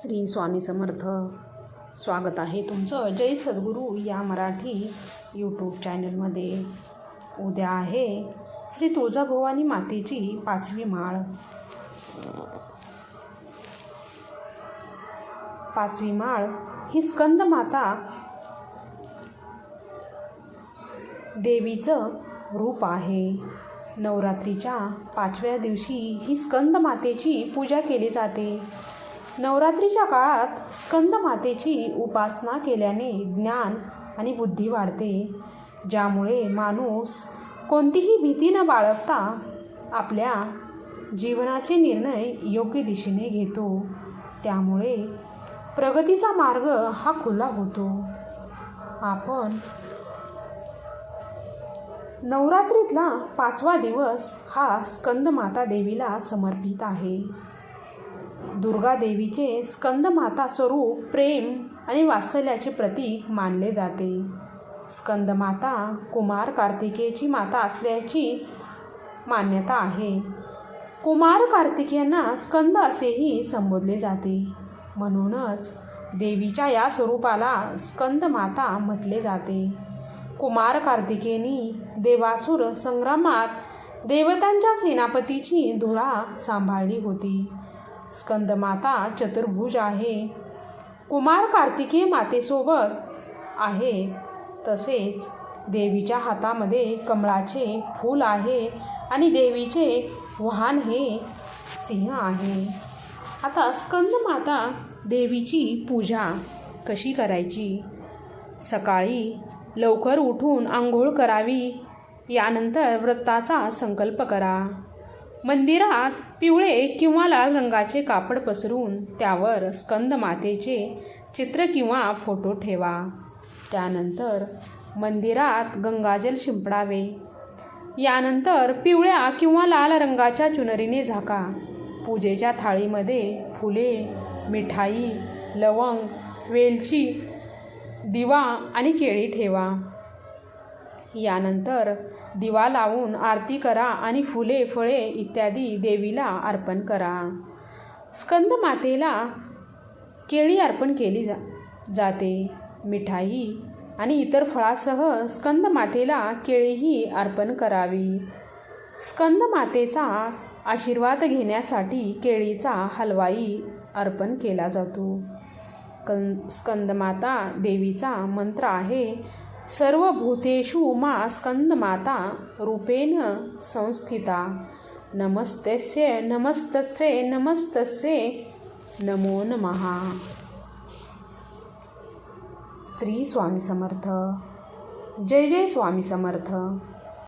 श्री स्वामी समर्थ. स्वागत आहे तुमचं. जय सद्गुरू या मराठी यूट्यूब चॅनलमध्ये उद्या आहे श्री तुळजाभवानी मातेची पाचवी माळ. पाचवी माळ ही स्कंद माता देवीचं रूप आहे. नवरात्रीच्या पाचव्या दिवशी ही स्कंद मातेची पूजा केली जाते. नवरात्रीच्या काळात स्कंद मातेची उपासना केल्याने ज्ञान आणि बुद्धी वाढते ज्यामुळे माणूस कोणतीही भीती न बाळगता आपल्या जीवनाचे निर्णय योग्य दिशेने घेतो. त्यामुळे प्रगतीचा मार्ग हा खुला होतो. आपण नवरात्रीतला पाचवा दिवस हा स्कंदमाता देवीला समर्पित आहे. दुर्गा देवीचे स्कंदमाता स्वरूप प्रेम आणि वात्सल्याचे प्रतीक मानले जाते. स्कंदमाता कुमार कार्तिकेयची माता असल्याची मान्यता आहे. कुमार कार्तिकेयांना स्कंद असेही संबोधले जाते. म्हणूनच देवीच्या या स्वरूपाला स्कंदमाता म्हटले जाते. कुमार कार्तिकेनी देवासूर संग्रामात देवतांच्या सेनापतीची धुरा सांभाळली होती. स्कंदमाता चतुर्भुज आहे. कुमार कार्तिकेय मातेसोबत आहे. तसेच देवीच्या हातामध्ये कमळाचे फूल आहे आणि देवीचे वाहन हे सिंह आहे. आता स्कंदमाता देवीची पूजा कशी करायची? सकाळी लवकर उठून आंघोळ करावी यानंतर व्रताचा संकल्प करा. मंदिरात पिवळे किंवा लाल रंगाचे कापड पसरून त्यावर स्कंद मातेचे चित्र किंवा फोटो ठेवा. त्यानंतर मंदिरात गंगाजल शिंपडावे. यानंतर पिवळ्या किंवा लाल रंगाच्या चुनरीने झाका. पूजेच्या थाळीमध्ये फुले मिठाई लवंग वेलची दिवा आणि केळी ठेवा. यानंतर दिवा लावून आरती करा आणि फुले फळे इत्यादी देवीला अर्पण करा. स्कंद मातेला केळी अर्पण केली जा जाते. मिठाई आणि इतर फळासह स्कंद मातेला केळीही अर्पण करावी. स्कंद मातेचा आशीर्वाद घेण्यासाठी केळीचा हलवाई अर्पण केला जातो. कं स्कंदमाता देवीचा मंत्र आहे सर्वभूतेषु मा स्कन्दमाता रूपेण संस्थिता। नमस्तस्य नमस्तस्य नमस्तस्य नमो नमः। श्री स्वामी समर्थ। जय जय स्वामी समर्थ।